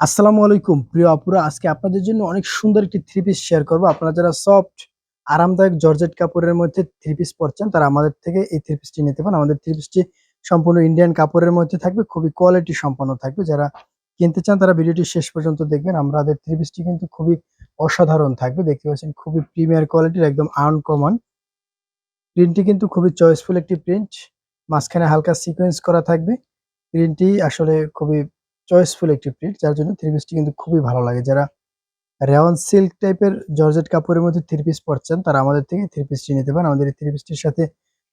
আসসালামু আলাইকুম। প্রিয় আপুরা, আজকে আপনাদের জন্য অনেক সুন্দর একটি থ্রি পিস শেয়ার করব। আপনারা যারা সফট আরামদায়ক জর্জেট কাপড়ের মধ্যে থ্রি পিস পরছেন, তারা আমাদের থেকে এই থ্রি পিসটি নিতে পারেন। আমাদের থ্রি পিসটি সম্পূর্ণ ইন্ডিয়ান কাপড়ের মধ্যে থাকবে, খুবই কোয়ালিটি সম্পন্ন থাকবে। যারা কিনতে চান, তারা ভিডিওটি শেষ পর্যন্ত দেখবেন। আমাদের থ্রি পিসটি কিন্তু খুবই অসাধারণ থাকবে। দেখতে পাচ্ছেন, খুবই প্রিমিয়ার কোয়ালিটির একদম আনকমন প্রিন্টটি কিন্তু খুবই চয়েসফুল একটি প্রিন্ট মাঝখানে হালকা সিকোয়েন্স করা থাকবে। প্রিন্টটি আসলে খুবই চয়েসফুল একটি প্রিন্ট যার জন্য থ্রি পিসটি কিন্তু খুবই ভালো লাগে। যারা রেওয়ান সিল্ক টাইপের জর্জেট কাপড়ের মধ্যে থ্রি পিস পরছেন, তারা আমাদের থেকে থ্রি পিসটি নিতে পারেন। আমাদের এই থ্রি পিসটির সাথে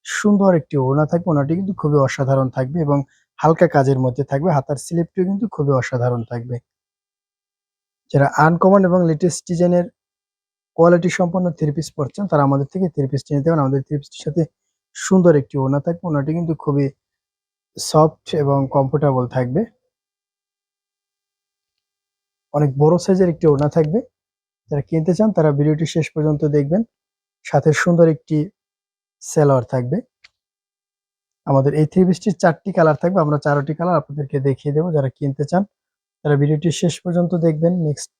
সুন্দর একটি ওড়না থাকবে। ওড়নাটি কিন্তু খুবই অসাধারণ থাকবে এবং হালকা কাজের মধ্যে থাকবে। হাতার স্লিপটিও কিন্তু খুবই অসাধারণ থাকবে। যারা আনকমন এবং লেটেস্ট ডিজাইনের কোয়ালিটি সম্পন্ন থ্রি পিস পরছেন, তারা আমাদের থেকে থ্রি পিসটি নিতে পারেন। আমাদের থ্রি পিসটির সাথে সুন্দর একটি ওড়না থাকবে। ওড়নাটি কিন্তু খুবই সফট এবং কমফোর্টেবল থাকবে। অনেক বড় সাইজের একটি ওড়না থাকবে। যারা কিনতে চান, তারা ভিডিওটি শেষ পর্যন্ত দেখবেন। সাথে সুন্দর একটি সেলোয়ার থাকবে। আমাদের এই থ্রি পিসটির চারটি কালার থাকবে। আমরা চারটি কালার আপনাদেরকে দেখিয়ে দেবো। যারা কিনতে চান, তারা ভিডিওটি শেষ পর্যন্ত দেখবেন। নেক্সট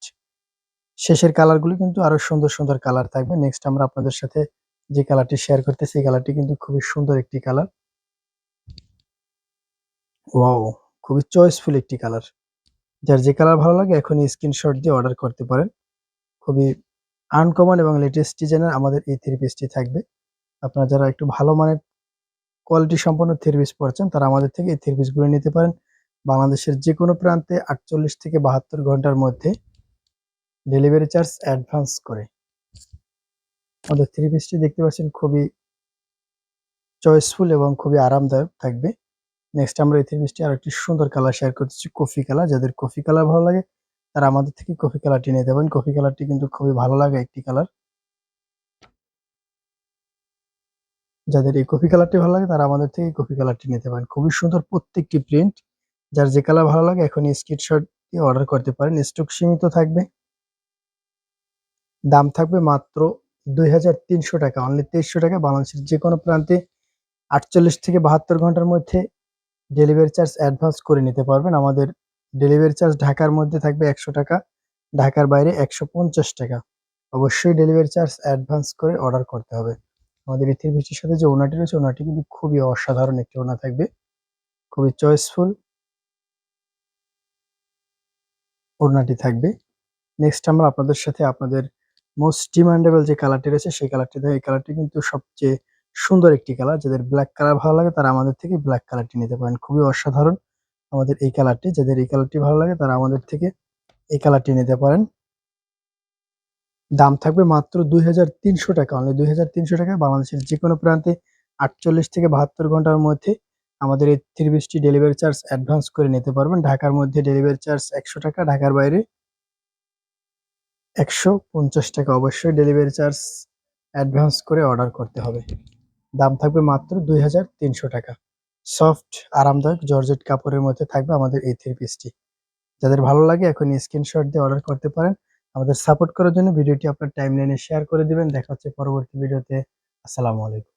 শেষের কালারগুলো কিন্তু আরও সুন্দর সুন্দর কালার থাকবে। নেক্সট আমরা আপনাদের সাথে যে কালারটি শেয়ার করতেছি, এই কালারটি কিন্তু খুবই সুন্দর একটি কালার। ওয়াও খুবই চয়েসফুল একটি কালার। যার যে কালার ভালো লাগে, এখনই স্ক্রিনশট দিয়ে অর্ডার করতে পারেন। খুবই আনকমন এবং লেটেস্ট ডিজাইনের আমাদের এই থ্রি পিসটি থাকবে। আপনারা যারা একটু ভালো মানের কোয়ালিটি সম্পন্ন থ্রি পিস পড়ছেন তারা আমাদের থেকে এই থ্রি পিসগুলো নিতে পারেন। বাংলাদেশের যে কোনো প্রান্তে আটচল্লিশ থেকে বাহাত্তর ঘণ্টার মধ্যে ডেলিভারি চার্জ অ্যাডভান্স করে। আমাদের থ্রি পিসটি দেখতে পাচ্ছেন, খুবই চয়েসফুল এবং খুবই আরামদায়ক থাকবে। নেক্সট আমরা এই থ্রি আর একটি সুন্দর কালার শেয়ার করতেছি কফি কালার যাদের কফি কালার ভালো লাগে, তারা আমাদের থেকে কফি কালারটি নিতে পারেন। কফি কালারটি কিন্তু খুবই ভালো লাগে একটি কালার যাদের এই কফি কালারটি ভালো লাগে, তারা আমাদের থেকে কফি কালারটি নিতে পারেন। খুবই সুন্দর প্রত্যেকটি প্রিন্ট যার যে কালার ভালো লাগে এখন স্ক্রিনশট দিয়ে অর্ডার করতে পারেন। স্টক সীমিত থাকবে। দাম থাকবে মাত্র দুই হাজার তিনশো টাকা। অনলি তেইশশো টাকা। বাংলাদেশের যে কোনো প্রান্তে আটচল্লিশ থেকে বাহাত্তর ঘণ্টার মধ্যে ডেলিভারি চার্জ অ্যাডভান্স করে নিতে পারবেন। আমাদের ডেলিভারি চার্জ ঢাকার মধ্যে থাকবে একশো টাকা, ঢাকার বাইরে একশো পঞ্চাশ টাকা। অবশ্যই ডেলিভারি চার্জ অ্যাডভান্স করে অর্ডার করতে হবে। আমাদের এই থ্রি সাথে যে ওনাটি রয়েছে, ওনাটি কিন্তু খুবই অসাধারণ একটি ওনা থাকবে। খুবই চয়েসফুল ওড়নাটি থাকবে। নেক্সট আমরা আপনাদের সাথে আপনাদের মোস্ট ডিমান্ডেবল যে কালারটি রয়েছে, সেই কালারটি এই কালারটি কিন্তু সবচেয়ে সুন্দর একটি কালার যাদের ব্ল্যাক কালার ভালো লাগে তারা আমাদের থেকে ব্ল্যাক কালারটি নিতে পারেন। খুবই অসাধারণ আমাদের এই কালারটি যাদের এই কালারটি ভালো লাগে তারা আমাদের থেকে এই কালারটি নিতে পারেন। দাম থাকবে মাত্র দুই হাজার তিনশো টাকা। অনলি দুই টাকা। বাংলাদেশের যে কোনো প্রান্তে আটচল্লিশ থেকে বাহাত্তর ঘণ্টার মধ্যে আমাদের এই থ্রি পিসটি ডেলিভারি চার্জ অ্যাডভান্স করে নিতে পারবেন। ঢাকার মধ্যে ডেলিভারি চার্জ একশো টাকা, ঢাকার বাইরে একশো পঞ্চাশ টাকা। অবশ্যই ডেলিভারি চার্জ অ্যাডভান্স করে অর্ডার করতে হবে। দাম থাকবে মাত্র দুই হাজার তিনশো টাকা। সফট, আরামদায়ক জর্জেট কাপড়ের মধ্যে থাকবে আমাদের এই থ্রি পিসটি যাদের ভালো লাগে এখন স্ক্রিনশট দিয়ে অর্ডার করতে পারেন। আমাদের সাপোর্ট করার জন্য ভিডিওটি আপনার টাইম লাইনে শেয়ার করে দিবেন। দেখা হচ্ছে পরবর্তী ভিডিওতে। আসসালামু আলাইকুম।